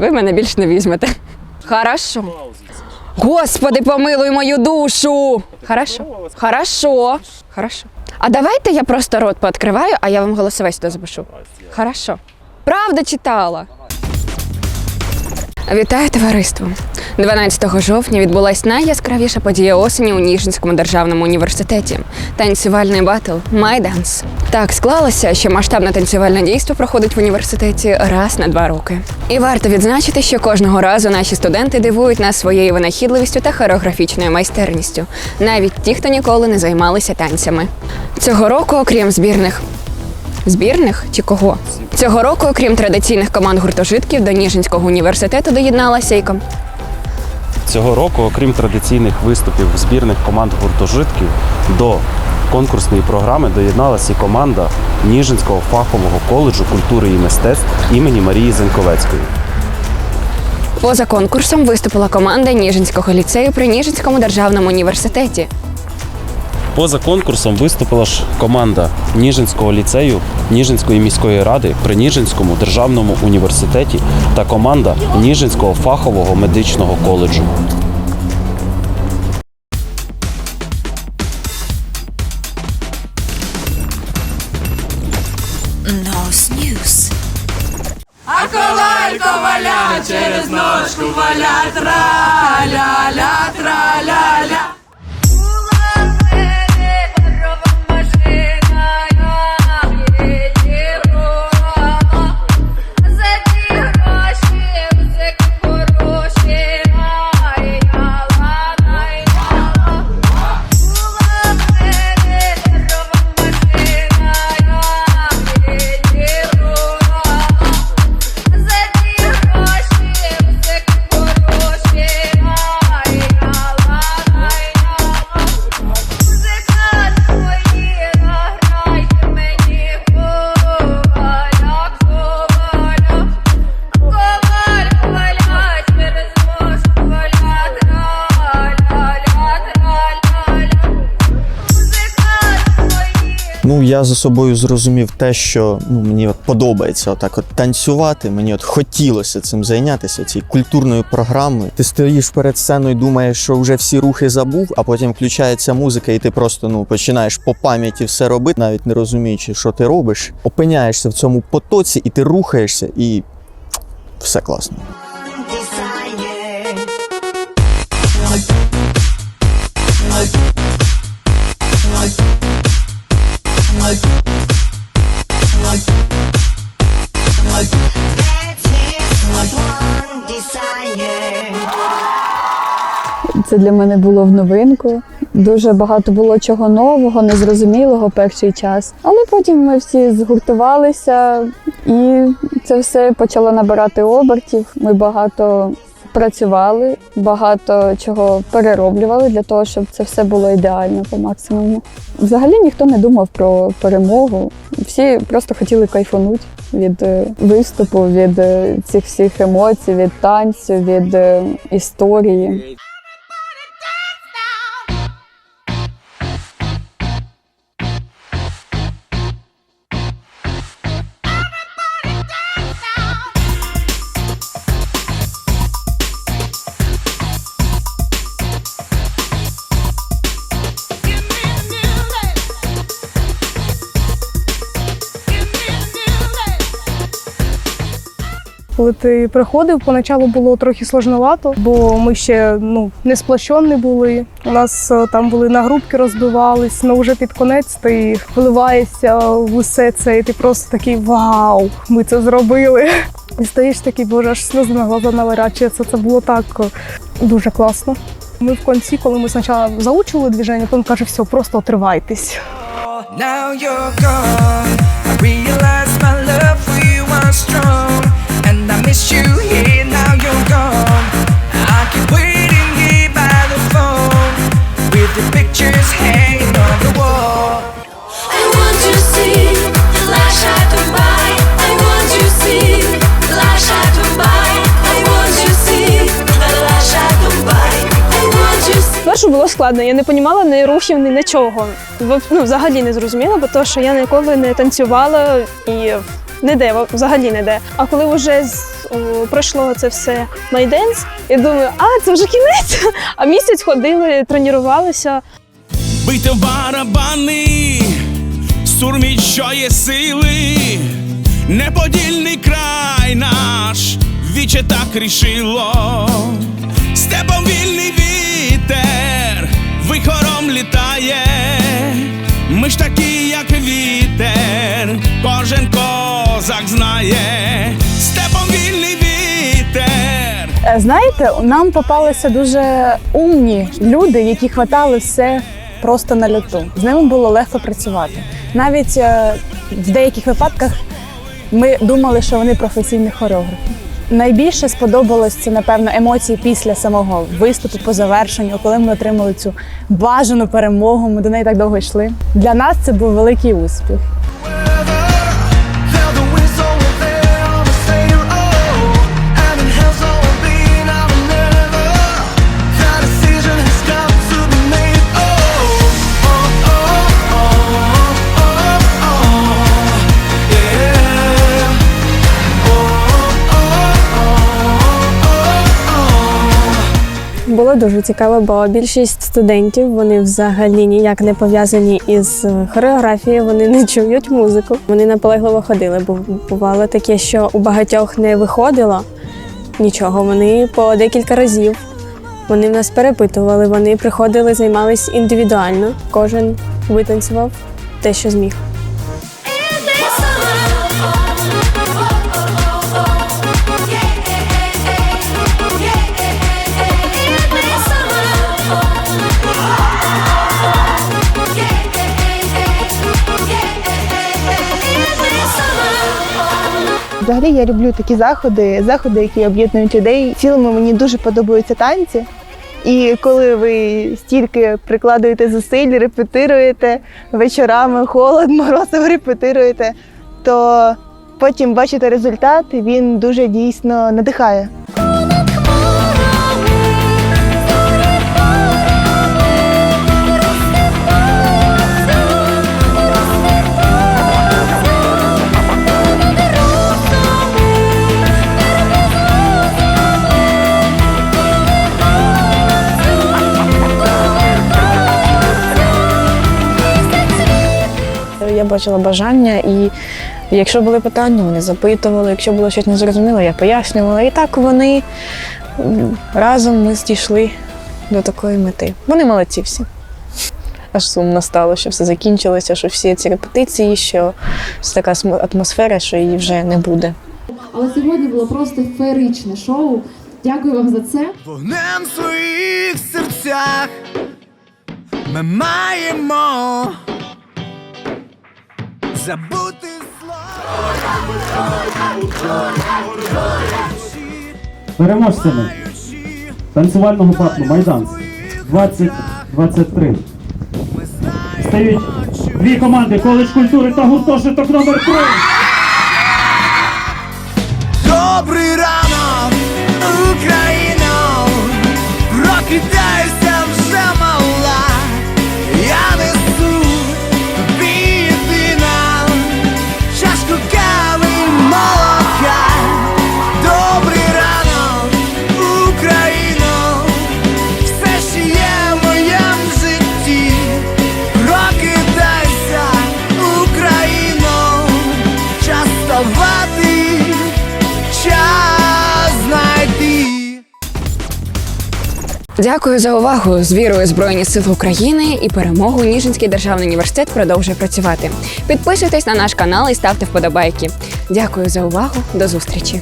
Ви мене більш не візьмете. Хорошо. Господи, помилуй мою душу. Хорошо. Хорошо. Хорошо. А давайте я просто рот пооткриваю, а я вам голосове сюди запишу. Хорошо. Правда читала. Вітаю товариство! 12 жовтня відбулась найяскравіша подія осені у Ніжинському державному університеті танцювальний батл Майданс. Так склалося, що масштабне танцювальне дійство проходить в університеті раз на два роки. І варто відзначити, що кожного разу наші студенти дивують нас своєю винахідливістю та хореографічною майстерністю, навіть ті, хто ніколи не займалися танцями. Цього року, окрім збірних Збірних чи кого? Цього року, окрім традиційних команд гуртожитків, до Ніжинського університету доєдналася і ком... Цього року, окрім традиційних виступів збірних команд гуртожитків, до конкурсної програми доєдналася і команда Ніжинського фахового коледжу культури і мистецтв імені Марії Зенковецької. поза конкурсом виступила команда Ніжинського ліцею при Ніжинському державному університеті. Поза конкурсом виступила ж команда Ніжинського ліцею Ніжинської міської ради при Ніжинському державному університеті та команда Ніжинського фахового медичного коледжу. А колайка валя через ножку No snooze. Була Ну, я за собою зрозумів те, що ну, мені от подобається отак от танцювати. Мені от хотілося цим зайнятися, цією культурною програмою. Ти стоїш перед сценою, думаєш, що вже всі рухи забув, а потім включається музика, і ти просто ну починаєш по пам'яті все робити, навіть не розуміючи, що ти робиш. Опиняєшся в цьому потоці, і ти рухаєшся, і все класно. Це для мене було в новинку. Дуже багато було чого нового, незрозумілого перший час. Але потім ми всі згуртувалися, і це все почало набирати обертів. Ми багато працювали, багато чого перероблювали для того, щоб це все було ідеально по максимуму. Взагалі ніхто не думав про перемогу. Всі просто хотіли кайфанути від е, виступу, від е, цих всіх емоцій, від танцю, від е, історії. Коли ти приходив, поначалу було трохи сложновато, бо ми ще ну не сплощені були. У нас е, там були нагрубки розбивались, але вже під конець ти вливаєшся в усе це, і ти просто такий вау, ми це зробили. І стоїш такий, боже, аж сльози на глаза наворачуються. Це було так е, дуже класно. Ми в кінці, коли ми спочатку заучували движення, він каже, все, просто отривайтесь. Now you're gone. Було складно, я не розуміла ні рухів, ні нічого. Ну, взагалі не зрозуміла, бо то, що я ніколи не танцювала і ніде, взагалі ніде. А коли вже з- пройшло це все майденс, я думаю, а це вже кінець. А місяць ходили, тренувалися. Бийте в барабани, сурміть, що є сили, неподільний край наш, віче так рішило, степом вільний козак степом вільний вітер. Е, Знаєте, нам попалися дуже умні люди, які хватали все просто на льоту. З ними було легко працювати. Навіть е, в деяких випадках ми думали, що вони професійні хореографи. Найбільше сподобалось це, напевно, емоції після самого виступу по завершенню, коли ми отримали цю бажану перемогу. Ми до неї так довго йшли. Для нас це був великий успіх. Було дуже цікаво, бо більшість студентів вони взагалі ніяк не пов'язані із хореографією, вони не чують музику. Вони наполегливо ходили, бо бувало таке, що у багатьох не виходило нічого. Вони по декілька разів. Вони в нас перепитували, вони приходили, займались індивідуально. Кожен витанцював те, що зміг. Взагалі я люблю такі заходи, заходи, які об'єднують людей. В цілому мені дуже подобаються танці. І коли ви стільки прикладуєте зусиль, репетируєте вечорами, холод, морозиво репетируєте, то потім бачите результат, він дуже дійсно надихає. Бачила бажання, і якщо були питання, вони запитували. Якщо було щось незрозуміло, я пояснювала. І так вони разом ми дійшли до такої мети. Вони молодці всі. Аж сумно стало, що все закінчилося, що всі ці репетиції, що це така атмосфера, що її вже не буде. Але сьогодні було просто феєричне шоу. Дякую вам за це. Вогнем в своїх серцях ми маємо забути Переможцями танцювального батлу Майданс 2023 стають дві команди коледж культури та гуртожиток номер 3 Добрий ранок, Україно, прокидайся Дякую за увагу. З вірою Збройні Сили України і перемогу Ніжинський державний університет продовжує працювати. Підписуйтесь на наш канал і ставте вподобайки. Дякую за увагу. До зустрічі.